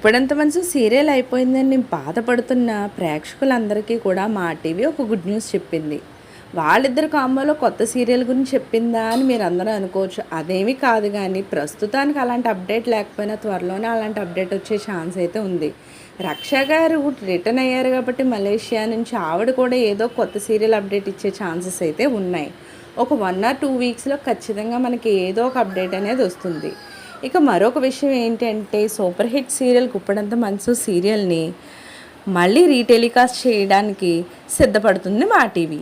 ఇప్పుడంత మనసు సీరియల్ అయిపోయిందని నేను బాధపడుతున్న ప్రేక్షకులందరికీ కూడా మా టీవీ ఒక గుడ్ న్యూస్ చెప్పింది. వాళ్ళిద్దరు కాంబోలో కొత్త సీరియల్ గురించి చెప్పిందా అని మీరు అందరూ అనుకోవచ్చు. అదేమీ కాదు కానీ ప్రస్తుతానికి అలాంటి అప్డేట్ లేకపోయినా త్వరలోనే అలాంటి అప్డేట్ వచ్చే ఛాన్స్ అయితే ఉంది. రక్ష గారు రిటర్న్ అయ్యారు కాబట్టి మలేషియా నుంచి ఆవిడ కూడా ఏదో కొత్త సీరియల్ అప్డేట్ ఇచ్చే ఛాన్సెస్ అయితే ఉన్నాయి. ఒక వన్ ఆర్ టూ వీక్స్లో ఖచ్చితంగా మనకి ఏదో ఒక అప్డేట్ అనేది వస్తుంది. ఇక మరొక విషయం ఏంటంటే సూపర్ హిట్ సీరియల్ కుప్పడంత మనసు సీరియల్ని మళ్ళీ రీటెలికాస్ట్ చేయడానికి సిద్ధపడుతుంది మా టీవీ.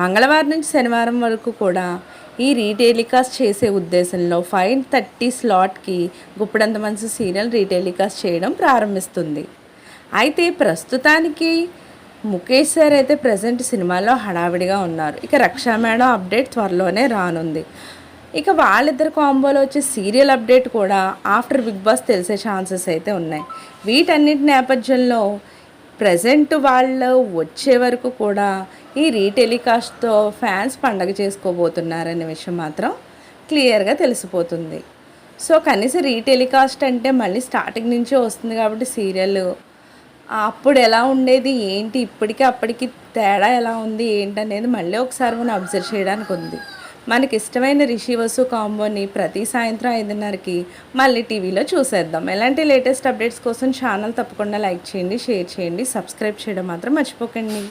మంగళవారం నుంచి శనివారం వరకు కూడా ఈ రీటెలికాస్ట్ చేసే ఉద్దేశంలో ఫైవ్ థర్టీ స్లాట్కి గుప్పడంత మనసు సీరియల్ రీటెలికాస్ట్ చేయడం ప్రారంభిస్తుంది. అయితే ప్రస్తుతానికి ముఖేష్ సార్ అయితే ప్రజెంట్ సినిమాలో హడావిడిగా ఉన్నారు. ఇక రక్షా మేడం అప్డేట్ త్వరలోనే రానుంది. ఇక వాళ్ళిద్దరు కాంబోలో వచ్చే సీరియల్ అప్డేట్ కూడా ఆఫ్టర్ బిగ్ బాస్ తెలిసే ఛాన్సెస్ అయితే ఉన్నాయి. వీటన్నిటి నేపథ్యంలో ప్రజెంట్ వాళ్ళు వచ్చే వరకు కూడా ఈ రీటెలికాస్ట్తో ఫ్యాన్స్ పండగ చేసుకోబోతున్నారనే విషయం మాత్రం క్లియర్గా తెలిసిపోతుంది. సో కనీసం రీటెలికాస్ట్ అంటే మళ్ళీ స్టార్టింగ్ నుంచే వస్తుంది కాబట్టి సీరియల్ అప్పుడు ఎలా ఉండేది ఏంటి ఇప్పటికి అప్పటికి తేడా ఎలా ఉంది ఏంటి అనేది మళ్ళీ ఒకసారి మనం అబ్జర్వ్ చేయడానికి ఉంది మనకి ఇష్టమైన రిషి వసు కాంబోని ప్రతి సాయంత్రం ఐదున్నరకి మళ్ళీ టీవీలో చూసేద్దాం. ఎలాంటి లేటెస్ట్ అప్డేట్స్ కోసం ఛానల్ తప్పకుండా లైక్ చేయండి షేర్ చేయండి సబ్స్క్రైబ్ చేయడం మాత్రం మర్చిపోకండి.